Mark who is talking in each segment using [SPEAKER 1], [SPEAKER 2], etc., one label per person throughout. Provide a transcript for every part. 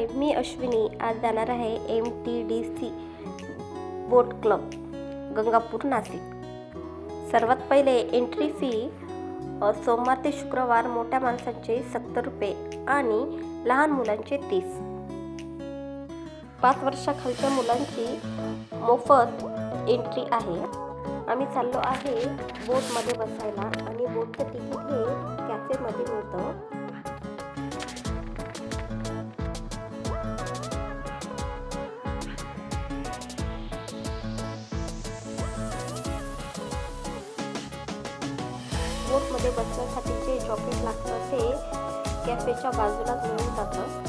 [SPEAKER 1] M मी अश्विनी आज जाणार आहे M T D C boat club Gangapur Nashik. सर्वात पहिले एंट्री फी सोमवार ते शुक्रवार मोठ्या माणसांचे सत्तर रुपये आणि लहान मुलांचे तीस. पाच वर्षाखालच्या मुलांची मोफत एंट्री आहे. आम्ही चाललो आहे बोटमध्ये बसायला आणि बोटचं तिकीट हे कॅफेमध्ये मिळतं. बोटमध्ये बसण्यासाठी जे जॉकेट लागतं ते कॅफेच्या बाजूलाच मिळून जातं.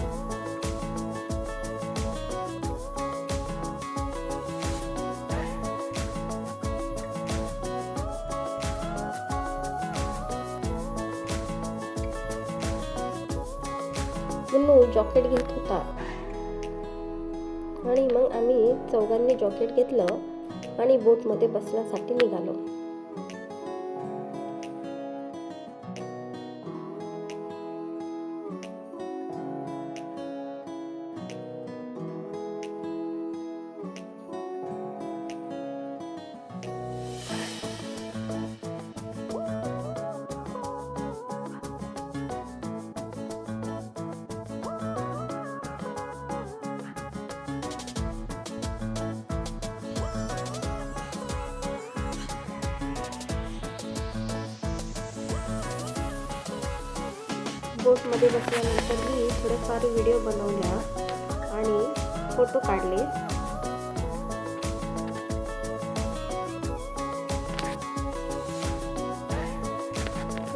[SPEAKER 1] मुन्नू जॉकेट घेत होता. आणि मग आम्ही चौघांनी जॉकेट घेतलं आणि बोटमध्ये बसण्यासाठी निघालो. बोटमध्ये बसल्यानंतर मी थोडेफार व्हिडिओ बनवल्या आणि फोटो काढले.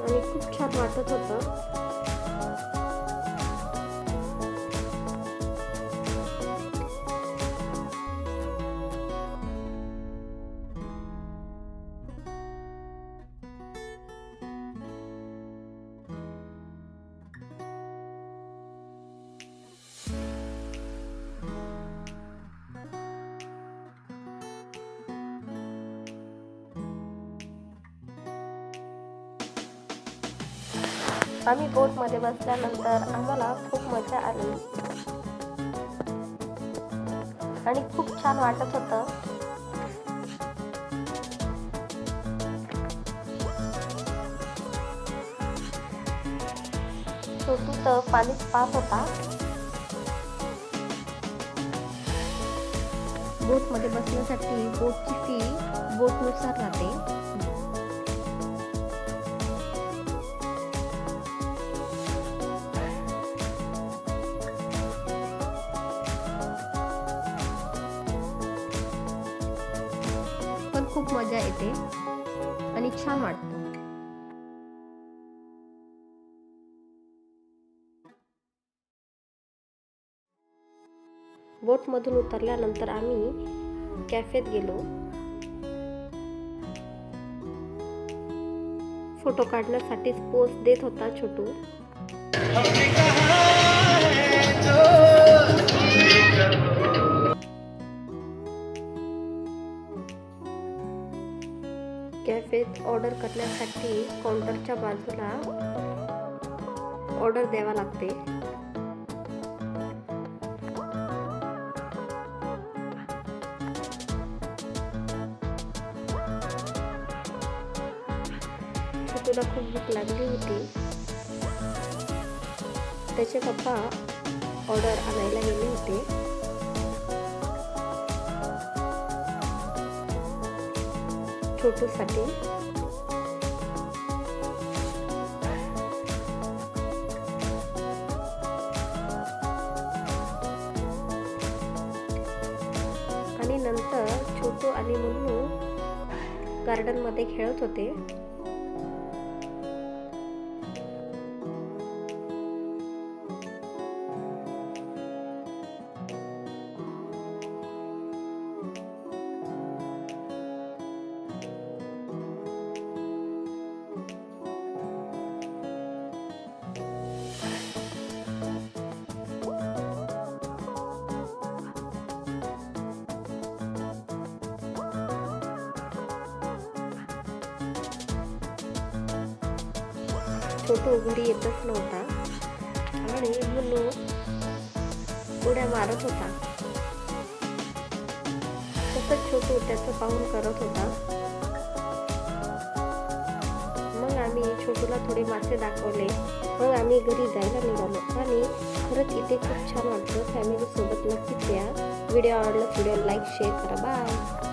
[SPEAKER 1] आणि खूप छान वाटत होतं. आम्ही बोटमध्ये बसल्यानंतर आम्हाला खूप मजा आली. आणि खूप छान वाटत होतं. छोटू तर पाणीच पाहत होता. बोटमध्ये बसण्यासाठी बोटची फी बोटनुसार राहते. खूप मजा येते आणि छान वाटतं. बोटमधून उतरल्यानंतर आम्ही कॅफेत गेलो. फोटो काढण्यासाठीच पोज देत होता छोटू. कॅफेत ऑर्डर करण्यासाठी काउंटरच्या बाजूला ऑर्डर द्यावा लागते. तुला खूप भूक लागली होती. त्याचे पप्पा ऑर्डर आणायला गेले होते. छोटूसाठी आणि नंतर छोटू आणि मुन्नू गार्डनमध्ये खेळत होते. छोटू घरी येतच नव्हता. आणि मुलू उड्या मारत होता. तसंच छोटू त्याचं पाहून करत होता. मग आम्ही छोटूला थोडे मासे दाखवले. मग आम्ही घरी जायला निघालो. आणि खरंच इथे खूप छान वाटलं. फॅमिलीसोबत नक्कीच या. व्हिडिओ आवडला व्हिडिओ लाईक शेअर करा. बाय